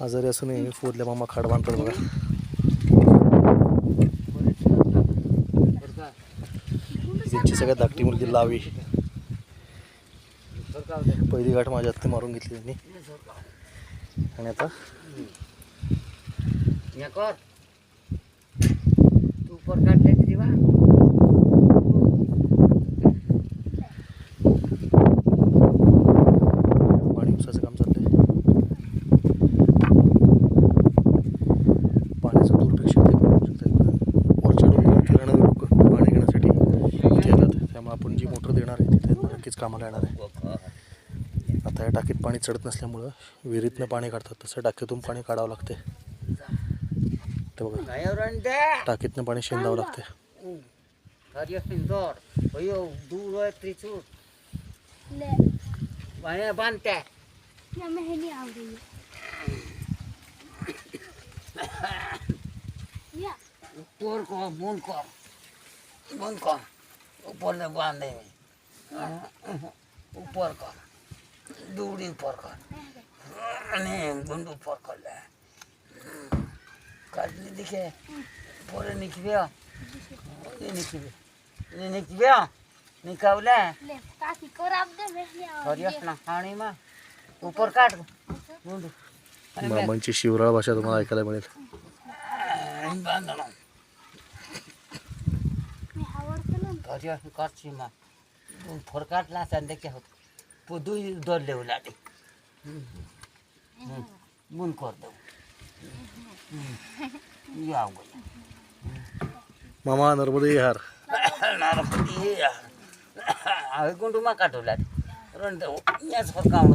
आजारी असूनही फोडल्या मामा खाड बांधतात बघा. त्यांची सगळ्यात धाकटी मुलगी लावी. पहिली गाठ माझ्या हत्ती मारून घेतली त्यांनी. आणि आता? जी मोटर देणार आहे तिथे नक्कीच कामाला येणार आहे. आता या टाकीत पाणी चढत नसल्यामुळं विहिरीतनं पाणी काढतात तसं टाकीतून पाणी काढावं लागते ते बघा. द्या टाकीतनं पाणी शेंदावं लागते Tadi pintor, ayo dulu tricur, ले. banyak bantai. या मैं नहीं आ रही या Ukur ko, mun ko, mun ko, upor na bandai. Upor ko, duri upor ko. Ani gundu upor ko le. Kadli dike, pore nikbiya, ni nikbiya, ni nikbiya, nikawla. ले काकी कर आप दे मैं नहीं आ Tadi na hani ma, upor kaat, gundu. मामांची शिवराळ भाषा तुम्हाला ऐकायला मिळेल अडीअस करची मा। फोरकाटला सन देखे हो दुई दर लेवला मुन कर दे। याव गो मामा नरबडी यार नरबडी यार आ गुंडू मा काटोला रण दे। यास फोरकाउ